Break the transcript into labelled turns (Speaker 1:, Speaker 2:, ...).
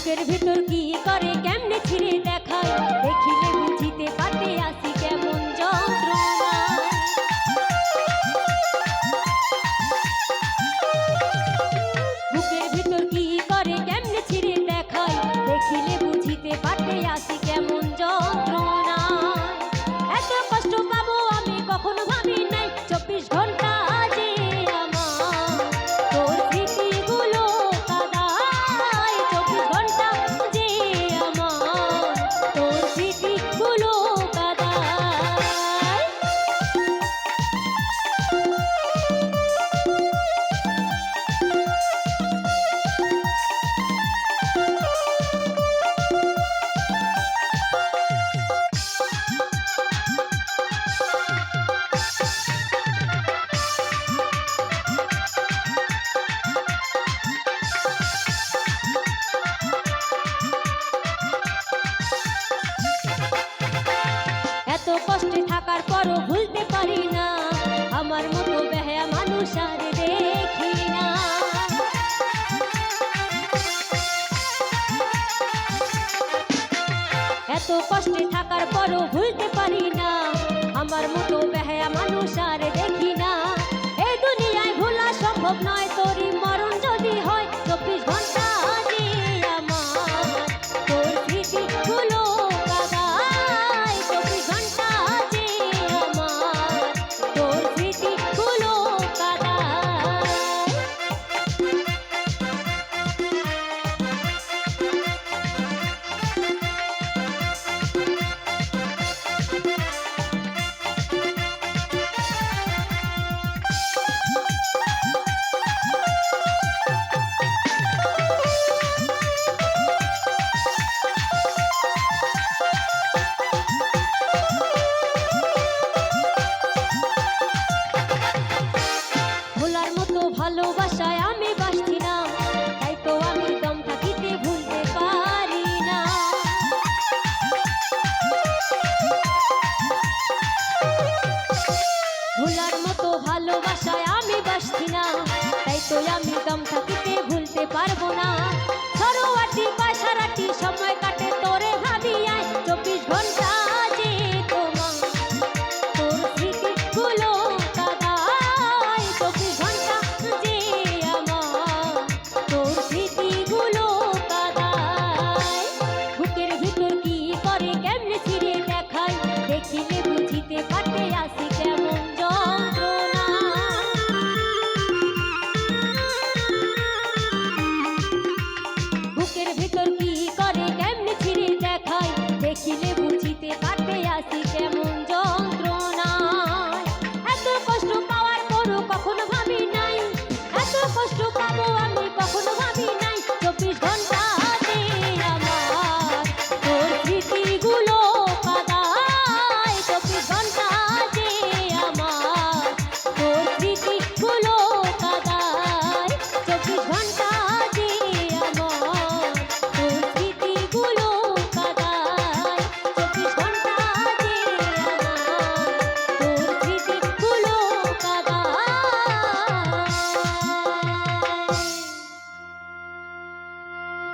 Speaker 1: বুকের ভিতর কি করে, কেমনে ছিঁড়ে দেখায়? দেখিলে বুঝিতে পাতে আসি কেমন যন্ত্রণা। বুকের ভিতর কি করে, কেমনে ছিঁড়ে দেখায়? দেখিলে বুঝিতে পাতে আসি সংসার দেখি না এত কষ্টে থাকার পরও ভুলতে পারি না। আমার মতো বেহায়া মানুষ আর দেখি না। এই দুনিয়ায় ভোলা সম্ভব নয়। সখীতে ভুলতে পারব না। সরোয়াটি পাশারাটি সময় কাটে, তোরে ভাবিয়ায় চব্বিশ ঘণ্টা যে তোমার। তোর কাদায় চব্বিশ ঘণ্টা করে কেমনে ফিরে দেখায়? দেখিলে বুঝিতে পারে আসি Yine bu